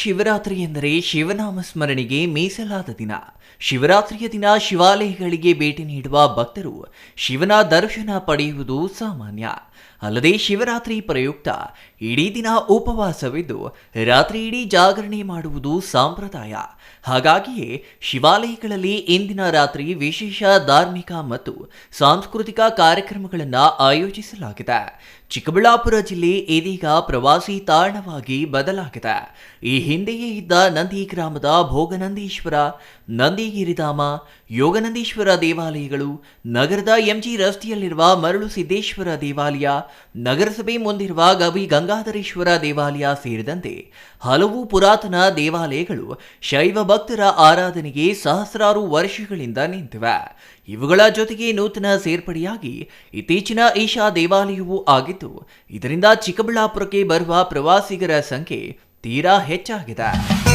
ಮಹಾಶಿವರಾತ್ರಿ ಎಂದರೆ ಶಿವನಾಮ ಸ್ಮರಣೆಗೆ ಮೀಸಲಾದ ದಿನ. ಶಿವರಾತ್ರಿಯ ದಿನ ಶಿವಾಲಯಗಳಿಗೆ ಭೇಟಿ ನೀಡುವ ಭಕ್ತರು ಶಿವನ ದರ್ಶನ ಪಡೆಯುವುದು ಸಾಮಾನ್ಯ. ಅಲ್ಲದೆ ಶಿವರಾತ್ರಿ ಪ್ರಯುಕ್ತ ಇಡೀ ದಿನ ಉಪವಾಸವಿದ್ದು ರಾತ್ರಿ ಇಡೀ ಜಾಗರಣೆ ಮಾಡುವುದು ಸಂಪ್ರದಾಯ. ಹಾಗಾಗಿಯೇ ಶಿವಾಲಯಗಳಲ್ಲಿ ಇಂದಿನ ರಾತ್ರಿ ವಿಶೇಷ ಧಾರ್ಮಿಕ ಮತ್ತು ಸಾಂಸ್ಕೃತಿಕ ಕಾರ್ಯಕ್ರಮಗಳನ್ನು ಆಯೋಜಿಸಲಾಗಿದೆ. ಚಿಕ್ಕಬಳ್ಳಾಪುರ ಜಿಲ್ಲೆ ಇದೀಗ ಪ್ರವಾಸಿ ತಾಣವಾಗಿ ಬದಲಾಗಿದೆ. ಈ ಹಿಂದೆಯೇ ಇದ್ದ ನಂದಿ ಗ್ರಾಮದ ಭೋಗನಂದೀಶ್ವರ, ನಂದಿಗಿರಿಧಾಮ, ಯೋಗನಂದೀಶ್ವರ ದೇವಾಲಯಗಳು, ನಗರದ ಎಂಜಿ ರಸ್ತೆಯಲ್ಲಿರುವ ಮರಳು ಸಿದ್ದೇಶ್ವರ ದೇವಾಲಯ ನಗರಸಭೆ ಮುಂದಿರುವ ಗವಿ ಗಂಗಾಧರೇಶ್ವರ ದೇವಾಲಯ ಸೇರಿದಂತೆ ಹಲವು ಪುರಾತನ ದೇವಾಲಯಗಳು ಶೈವ ಭಕ್ತರ ಆರಾಧನೆಗೆ ಸಹಸ್ರಾರು ವರ್ಷಗಳಿಂದ ನಿಂತಿವೆ. ಇವುಗಳ ಜೊತೆಗೆ ನೂತನ ಸೇರ್ಪಡೆಯಾಗಿ ಇತ್ತೀಚಿನ ಈಶಾ ದೇವಾಲಯವೂ ಆಗಿದ್ದು, ಇದರಿಂದ ಚಿಕ್ಕಬಳ್ಳಾಪುರಕ್ಕೆ ಬರುವ ಪ್ರವಾಸಿಗರ ಸಂಖ್ಯೆ ತೀರಾ ಹೆಚ್ಚಾಗಿದೆ.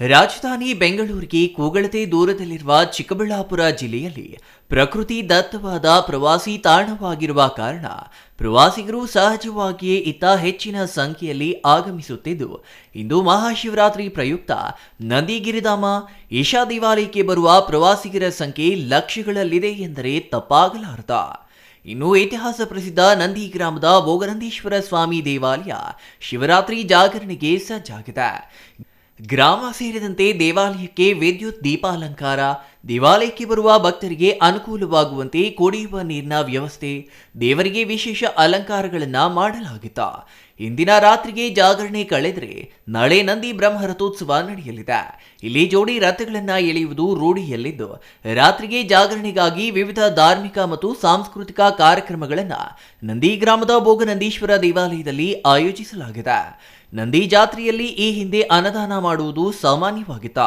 ರಾಜಧಾನಿ ಬೆಂಗಳೂರಿಗೆ ಕೂಗಳತೆ ದೂರದಲ್ಲಿರುವ ಚಿಕ್ಕಬಳ್ಳಾಪುರ ಜಿಲ್ಲೆಯಲ್ಲಿ ಪ್ರಕೃತಿ ದತ್ತವಾದ ಪ್ರವಾಸಿ ತಾಣವಾಗಿರುವ ಕಾರಣ ಪ್ರವಾಸಿಗರು ಸಹಜವಾಗಿಯೇ ಇತ್ತ ಹೆಚ್ಚಿನ ಸಂಖ್ಯೆಯಲ್ಲಿ ಆಗಮಿಸುತ್ತಿದ್ದು, ಇಂದು ಮಹಾಶಿವರಾತ್ರಿ ಪ್ರಯುಕ್ತ ನಂದಿಗಿರಿಧಾಮ, ಈಶಾ ದೇವಾಲಯಕ್ಕೆ ಬರುವ ಪ್ರವಾಸಿಗರ ಸಂಖ್ಯೆ ಲಕ್ಷಗಳಲ್ಲಿದೆ ಎಂದರೆ ತಪ್ಪಾಗಲಾರದ. ಇನ್ನು ಇತಿಹಾಸ ಪ್ರಸಿದ್ಧ ನಂದಿ ಗ್ರಾಮದ ಭೋಗನಂದೀಶ್ವರ ಸ್ವಾಮಿ ದೇವಾಲಯ ಶಿವರಾತ್ರಿ ಜಾಗರಣೆಗೆ ಸಜ್ಜಾಗಿದೆ. ಗ್ರಾಮ ಸೇರಿದಂತೆ ದೇವಾಲಯಕ್ಕೆ ವಿದ್ಯುತ್ ದೀಪಾಲಂಕಾರ ದೇವಾಲಯಕ್ಕೆ ಬರುವ ಭಕ್ತರಿಗೆ ಅನುಕೂಲವಾಗುವಂತೆ ಕುಡಿಯುವ ನೀರಿನ ವ್ಯವಸ್ಥೆ, ದೇವರಿಗೆ ವಿಶೇಷ ಅಲಂಕಾರಗಳನ್ನು ಮಾಡಲಾಗಿತ್ತ. ಇಂದಿನ ರಾತ್ರಿಗೆ ಜಾಗರಣೆ ಕಳೆದರೆ ನಾಳೆ ನಂದಿ ಬ್ರಹ್ಮ ರಥೋತ್ಸವ ನಡೆಯಲಿದೆ. ಇಲ್ಲಿ ಜೋಡಿ ರಥಗಳನ್ನು ಎಳೆಯುವುದು ರೂಢಿಯಲ್ಲಿದ್ದು, ರಾತ್ರಿಗೆ ಜಾಗರಣೆಗಾಗಿ ವಿವಿಧ ಧಾರ್ಮಿಕ ಮತ್ತು ಸಾಂಸ್ಕೃತಿಕ ಕಾರ್ಯಕ್ರಮಗಳನ್ನು ನಂದಿ ಗ್ರಾಮದ ಭೋಗನಂದೀಶ್ವರ ದೇವಾಲಯದಲ್ಲಿ ಆಯೋಜಿಸಲಾಗಿದೆ. ನಂದಿ ಜಾತ್ರೆಯಲ್ಲಿ ಈ ಹಿಂದೆ ಅನ್ನದಾನ ಮಾಡುವುದು ಸಾಮಾನ್ಯವಾಗಿತ್ತ.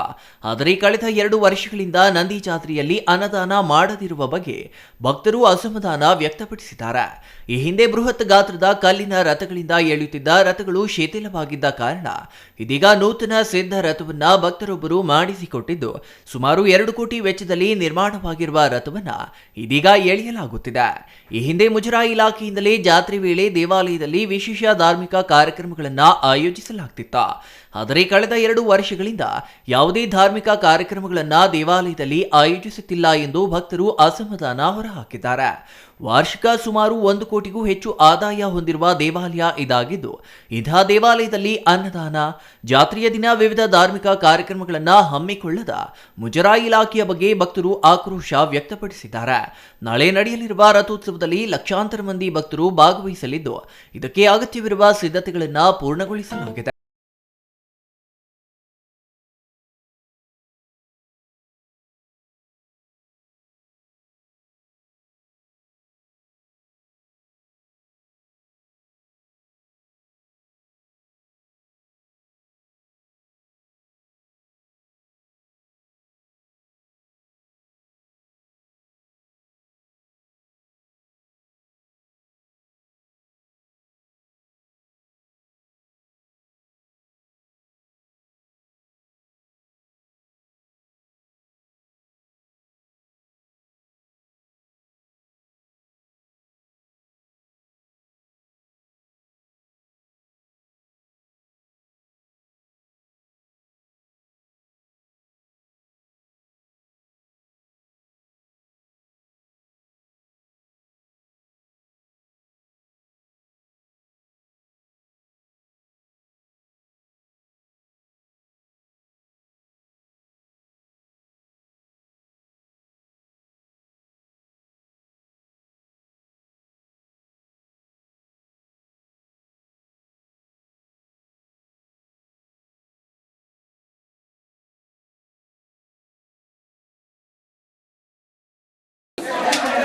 ಆದರೆ ಕಳೆದ ಎರಡು ವರ್ಷಗಳಿಂದ ನಂದಿ ಜಾತ್ರೆಯಲ್ಲಿ ಅನ್ನದಾನ ಮಾಡದಿರುವ ಬಗ್ಗೆ ಭಕ್ತರು ಅಸಮಾಧಾನ ವ್ಯಕ್ತಪಡಿಸಿದ್ದಾರೆ. ಈ ಹಿಂದೆ ಬೃಹತ್ ಗಾತ್ರದ ಕಲ್ಲಿನ ರಥಗಳಿಂದ ಎಳೆಯುತ್ತಿದ್ದ ರಥಗಳು ಶಿಥಿಲವಾಗಿದ್ದ ಕಾರಣ ಇದೀಗ ನೂತನ ಸಿದ್ಧ ರಥವನ್ನ ಭಕ್ತರೊಬ್ಬರು ಮಾಡಿಸಿಕೊಟ್ಟಿದ್ದು, ಸುಮಾರು ಎರಡು ಕೋಟಿ ವೆಚ್ಚದಲ್ಲಿ ನಿರ್ಮಾಣವಾಗಿರುವ ರಥವನ್ನ ಇದೀಗ ಎಳೆಯಲಾಗುತ್ತಿದೆ. ಈ ಹಿಂದೆ ಮುಜರಾಯಿ ಇಲಾಖೆಯಿಂದಲೇ ಜಾತ್ರೆ ವೇಳೆ ದೇವಾಲಯದಲ್ಲಿ ವಿಶೇಷ ಧಾರ್ಮಿಕ ಕಾರ್ಯಕ್ರಮಗಳನ್ನು ಆಯೋಜಿಸಲಾಗ್ತಿತ್ತ. ಆದರೆ ಕಳೆದ ಎರಡು ವರ್ಷಗಳಿಂದ ಯಾವುದೇ ಧಾರ್ಮಿಕ ಕಾರ್ಯಕ್ರಮಗಳನ್ನು ದೇವಾಲಯದಲ್ಲಿ ಆಯೋಜಿಸುತ್ತಿಲ್ಲ ಎಂದು ಭಕ್ತರು ಅಸಮಾಧಾನ ಹೊರಹಾಕಿದ್ದಾರೆ. ವಾರ್ಷಿಕ ಸುಮಾರು ಒಂದು ಕೋಟಿಗೂ ಹೆಚ್ಚು ಆದಾಯ ಹೊಂದಿರುವ ದೇವಾಲಯ ಇದಾಗಿದ್ದು ಇಂತಹ ದೇವಾಲಯದಲ್ಲಿ ಅನ್ನದಾನ, ಜಾತ್ರೆಯ ದಿನ ವಿವಿಧ ಧಾರ್ಮಿಕ ಕಾರ್ಯಕ್ರಮಗಳನ್ನು ಹಮ್ಮಿಕೊಳ್ಳದ ಮುಜರಾಯಿ ಇಲಾಖೆಯ ಬಗ್ಗೆ ಭಕ್ತರು ಆಕ್ರೋಶ ವ್ಯಕ್ತಪಡಿಸಿದ್ದಾರೆ. ನಾಳೆ ನಡೆಯಲಿರುವ ರಥೋತ್ಸವದಲ್ಲಿ ಲಕ್ಷಾಂತರ ಮಂದಿ ಭಕ್ತರು ಭಾಗವಹಿಸಲಿದ್ದು, ಇದಕ್ಕೆ ಅಗತ್ಯವಿರುವ ಸಿದ್ಧತೆಗಳನ್ನು ಪೂರ್ಣಗೊಳಿಸಲಾಗಿದೆ.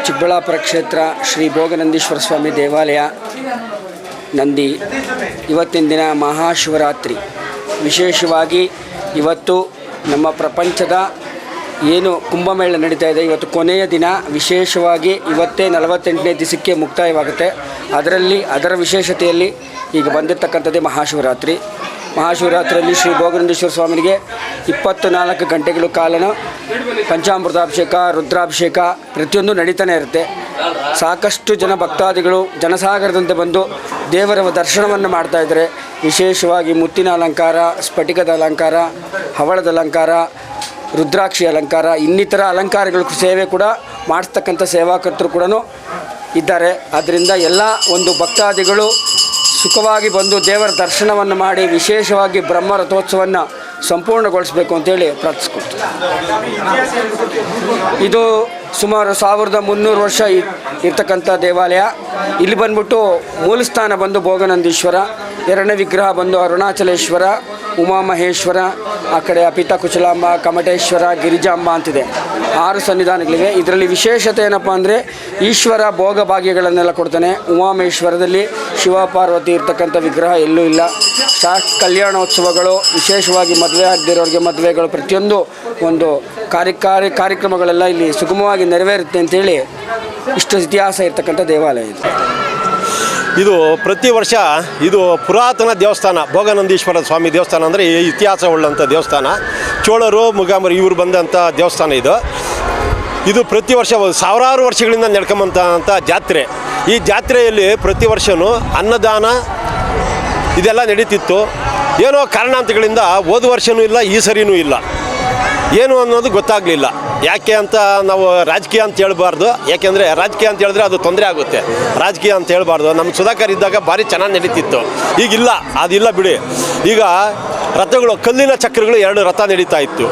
ಚಿಕ್ಕಬಳ್ಳಾಪುರ ಕ್ಷೇತ್ರ ಶ್ರೀ ಭೋಗನಂದೀಶ್ವರ ಸ್ವಾಮಿ ದೇವಾಲಯ ನಂದಿ. ಇವತ್ತಿನ ದಿನ ಮಹಾಶಿವರಾತ್ರಿ. ವಿಶೇಷವಾಗಿ ಇವತ್ತು ನಮ್ಮ ಪ್ರಪಂಚದ ಏನು ಕುಂಭಮೇಳ ನಡೀತಾ ಇದೆ, ಇವತ್ತು ಕೊನೆಯ ದಿನ. ವಿಶೇಷವಾಗಿ ಇವತ್ತೇ ನಲವತ್ತೆಂಟನೇ ದಿವಸಕ್ಕೆ ಮುಕ್ತಾಯವಾಗುತ್ತೆ. ಅದರಲ್ಲಿ, ಅದರ ವಿಶೇಷತೆಯಲ್ಲಿ ಈಗ ಬಂದಿರತಕ್ಕಂಥದ್ದೇ ಮಹಾಶಿವರಾತ್ರಿ. ಮಹಾಶಿವರಾತ್ರಿಯಲ್ಲಿ ಶ್ರೀ ಭೋಗನಂದೇಶ್ವರ ಸ್ವಾಮಿಗೆ ಇಪ್ಪತ್ತು ನಾಲ್ಕು ಗಂಟೆಗಳು ಕಾಲನ. ಪಂಚಾಮೃತಾಭಿಷೇಕ, ರುದ್ರಾಭಿಷೇಕ ಪ್ರತಿಯೊಂದು ನಡೀತಾನೆ ಇರುತ್ತೆ. ಸಾಕಷ್ಟು ಜನ ಭಕ್ತಾದಿಗಳು ಜನಸಾಗರದಂತೆ ಬಂದು ದೇವರ ದರ್ಶನವನ್ನು ಮಾಡ್ತಾ ಇದ್ದಾರೆ. ವಿಶೇಷವಾಗಿ ಮುತ್ತಿನ ಅಲಂಕಾರ, ಸ್ಫಟಿಕದ ಅಲಂಕಾರ, ಹವಳದ ಅಲಂಕಾರ, ರುದ್ರಾಕ್ಷಿ ಅಲಂಕಾರ, ಇನ್ನಿತರ ಅಲಂಕಾರಗಳ ಸೇವೆ ಕೂಡ ಮಾಡಿಸ್ತಕ್ಕಂಥ ಸೇವಾಕರ್ತರು ಕೂಡ ಇದ್ದಾರೆ. ಆದ್ದರಿಂದ ಎಲ್ಲ ಒಂದು ಭಕ್ತಾದಿಗಳು ಸುಖವಾಗಿ ಬಂದು ದೇವರ ದರ್ಶನವನ್ನು ಮಾಡಿ ವಿಶೇಷವಾಗಿ ಬ್ರಹ್ಮ ರಥೋತ್ಸವವನ್ನು ಸಂಪೂರ್ಣಗೊಳಿಸಬೇಕು ಅಂತೇಳಿ ಪ್ರಾರ್ಥಿಸ್ಕೊಳ್ತೀವಿ ಇದು ಸುಮಾರು ಸಾವಿರದ ಮುನ್ನೂರು ವರ್ಷ ಇರ್ತಕ್ಕಂಥ ದೇವಾಲಯ. ಇಲ್ಲಿ ಬಂದ್ಬಿಟ್ಟು ಮೂಲಸ್ಥಾನ ಬಂದು ಭೋಗನಂದೀಶ್ವರ, ಎರಡನೇ ವಿಗ್ರಹ ಬಂದು ಅರುಣಾಚಲೇಶ್ವರ ಉಮಾಮಹೇಶ್ವರ, ಆ ಕಡೆ ಅಪಿತ ಕುಚಲಾಂಬ ಕಮಟೇಶ್ವರ, ಗಿರಿಜಾಂಬ ಅಂತಿದೆ. ಆರು ಸನ್ನಿಧಾನಗಳಿವೆ. ಇದರಲ್ಲಿ ವಿಶೇಷತೆ ಏನಪ್ಪ ಅಂದರೆ ಈಶ್ವರ ಭೋಗ ಭಾಗ್ಯಗಳನ್ನೆಲ್ಲ ಕೊಡ್ತಾನೆ. ಉಮಾಮೇಶ್ವರದಲ್ಲಿ ಶಿವ ಪಾರ್ವತಿ ಇರ್ತಕ್ಕಂಥ ವಿಗ್ರಹ ಎಲ್ಲೂ ಇಲ್ಲ. ಶಾ ಕಲ್ಯಾಣೋತ್ಸವಗಳು, ವಿಶೇಷವಾಗಿ ಮದುವೆ ಆಗದಿರೋರಿಗೆ ಮದುವೆಗಳು ಪ್ರತಿಯೊಂದು ಒಂದು ಕಾರ್ಯ ಕಾರ್ಯ ಕಾರ್ಯಕ್ರಮಗಳೆಲ್ಲ ಇಲ್ಲಿ ಸುಗಮವಾಗಿ ನೆರವೇರುತ್ತೆ ಅಂತೇಳಿ ಇಷ್ಟು ಇತಿಹಾಸ ಇರ್ತಕ್ಕಂಥ ದೇವಾಲಯ ಇದು. ಇದು ಪ್ರತಿ ವರ್ಷ ಇದು ಪುರಾತನ ದೇವಸ್ಥಾನ ಭೋಗನಂದೀಶ್ವರ ಸ್ವಾಮಿ ದೇವಸ್ಥಾನ ಅಂದರೆ ಇತಿಹಾಸ ಉಳ್ಳಂಥ ದೇವಸ್ಥಾನ. ಚೋಳರು ಮುಗಾಮರು ಇವರು ಬಂದಂಥ ದೇವಸ್ಥಾನ ಇದು. ಇದು ಪ್ರತಿ ವರ್ಷ ಸಾವಿರಾರು ವರ್ಷಗಳಿಂದ ನಡ್ಕೊಂಬಂತ ಜಾತ್ರೆ. ಈ ಜಾತ್ರೆಯಲ್ಲಿ ಪ್ರತಿ ವರ್ಷವೂ ಅನ್ನದಾನ ಇದೆಲ್ಲ ನಡೀತಿತ್ತು. ಏನೋ ಕಾರಣಾಂತಗಳಿಂದ ಹೋದ ವರ್ಷವೂ ಇಲ್ಲ, ಈ ಸರಿನೂ ಇಲ್ಲ. ಏನು ಅನ್ನೋದು ಗೊತ್ತಾಗಲಿಲ್ಲ. ಯಾಕೆ ಅಂತ ನಾವು ರಾಜಕೀಯ ಅಂತ ಹೇಳ್ಬಾರ್ದು. ಯಾಕೆಂದರೆ ರಾಜಕೀಯ ಅಂತ ಹೇಳಿದ್ರೆ ಅದು ತೊಂದರೆ ಆಗುತ್ತೆ. ರಾಜಕೀಯ ಅಂತ ಹೇಳ್ಬಾರ್ದು. ನಮ್ಮ ಸುಧಾಕರ್ ಇದ್ದಾಗ ಭಾರಿ ಚೆನ್ನಾಗಿ ನಡೀತಿತ್ತು. ಈಗಿಲ್ಲ, ಅದಿಲ್ಲ ಬಿಡಿ. ಈಗ ರಥಗಳು, ಕಲ್ಲಿನ ಚಕ್ರಗಳು ಎರಡು ರಥ ನಡೀತಾ ಇತ್ತು.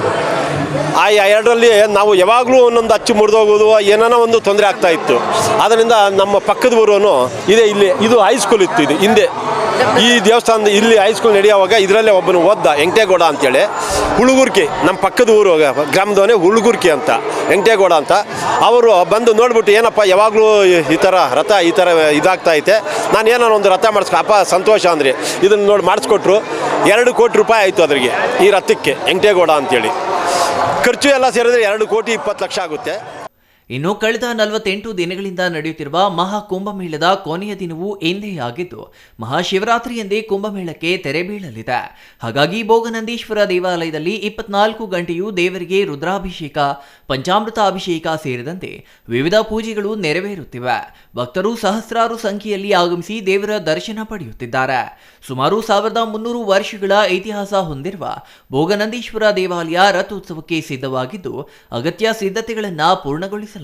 ಆ ಎರಡರಲ್ಲಿ ನಾವು ಯಾವಾಗಲೂ ಒಂದೊಂದು ಅಚ್ಚು ಮುರಿದೋಗೋದು ಏನಾನ ಒಂದು ತೊಂದರೆ ಆಗ್ತಾ ಇತ್ತು. ಅದರಿಂದ ನಮ್ಮ ಪಕ್ಕದ ಊರು ಇದೆ, ಇಲ್ಲಿ, ಇದು ಹೈಸ್ಕೂಲ್ ಇತ್ತು, ಇದು ಹಿಂದೆ. ಈ ದೇವಸ್ಥಾನದ ಇಲ್ಲಿ ಹೈಸ್ಕೂಲ್ ನಡೆಯುವಾಗ ಇದರಲ್ಲೇ ಒಬ್ಬನು ಓದ್ದ, ವೆಂಕಟೇಗೌಡ ಅಂತೇಳಿ. ಹುಳುಗುರ್ಕಿ, ನಮ್ಮ ಪಕ್ಕದ ಊರು, ಗ್ರಾಮದವನೇ ಹುಳುಗುರ್ಕಿ ಅಂತ, ವೆಂಕಟೇಗೌಡ ಅಂತ. ಅವರು ಬಂದು ನೋಡ್ಬಿಟ್ಟು, ಏನಪ್ಪ, ಯಾವಾಗಲೂ ಈ ಥರ ರಥ, ಈ ಥರ ಇದಾಗ್ತಾ ಐತೆ. ನಾನು ಏನೋ ಒಂದು ರಥ ಮಾಡಿಸ್ಕೊ, ಅಪ್ಪ, ಸಂತೋಷ ಅಂದರೆ. ಇದನ್ನು ನೋಡಿ ಮಾಡಿಸ್ಕೊಟ್ರು. ಎರಡು ಕೋಟಿ ರೂಪಾಯಿ ಆಯಿತು ಅದ್ರಿಗೆ, ಈ ರಥಕ್ಕೆ, ವೆಂಕಟೇಗೌಡ ಅಂತೇಳಿ. ಖರ್ಚು ಎಲ್ಲ ಸೇರಿದ್ರೆ ಎರಡು ಕೋಟಿ ಇಪ್ಪತ್ತು ಲಕ್ಷ ಆಗುತ್ತೆ. ಇನ್ನು ಕಳೆದ ನಲವತ್ತೆಂಟು ದಿನಗಳಿಂದ ನಡೆಯುತ್ತಿರುವ ಮಹಾ ಕುಂಭಮೇಳದ ಕೊನೆಯ ದಿನವೂ ಎಂದೇ ಆಗಿದ್ದು ಮಹಾಶಿವರಾತ್ರಿ ಎಂದೇ ಕುಂಭಮೇಳಕ್ಕೆ ತೆರೆ ಬೀಳಲಿದೆ. ಹಾಗಾಗಿ ಭೋಗನಂದೀಶ್ವರ ದೇವಾಲಯದಲ್ಲಿ ಇಪ್ಪತ್ನಾಲ್ಕು ಗಂಟೆಯೂ ದೇವರಿಗೆ ರುದ್ರಾಭಿಷೇಕ, ಪಂಚಾಮೃತ ಅಭಿಷೇಕ ಸೇರಿದಂತೆ ವಿವಿಧ ಪೂಜೆಗಳು ನೆರವೇರುತ್ತಿವೆ. ಭಕ್ತರು ಸಹಸ್ರಾರು ಸಂಖ್ಯೆಯಲ್ಲಿ ಆಗಮಿಸಿ ದೇವರ ದರ್ಶನ ಪಡೆಯುತ್ತಿದ್ದಾರೆ. ಸುಮಾರು ಸಾವಿರದ ಮುನ್ನೂರು ವರ್ಷಗಳ ಇತಿಹಾಸ ಹೊಂದಿರುವ ಭೋಗನಂದೀಶ್ವರ ದೇವಾಲಯ ರಥೋತ್ಸವಕ್ಕೆ ಸಿದ್ಧವಾಗಿದ್ದು, ಅಗತ್ಯ ಸಿದ್ಧತೆಗಳನ್ನು ಪೂರ್ಣಗೊಳಿಸಲಾಗಿದೆ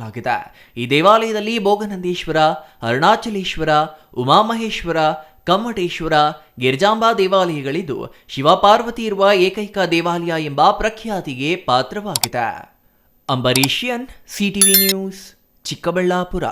ಈ ದೇವಾಲಯದಲ್ಲಿ ಭೋಗನಂದೀಶ್ವರ, ಅರುಣಾಚಲೇಶ್ವರ, ಉಮಾಮಹೇಶ್ವರ, ಕಮ್ಮಟೇಶ್ವರ, ಗಿರ್ಜಾಂಬಾ ದೇವಾಲಯಗಳಿದ್ದು, ಶಿವಪಾರ್ವತಿ ಇರುವ ಏಕೈಕ ದೇವಾಲಯ ಎಂಬ ಪ್ರಖ್ಯಾತಿಗೆ ಪಾತ್ರವಾಗಿದೆ. ಅಂಬರೀಷಿಯನ್ ಸಿಟಿವಿ ನ್ಯೂಸ್, ಚಿಕ್ಕಬಳ್ಳಾಪುರ.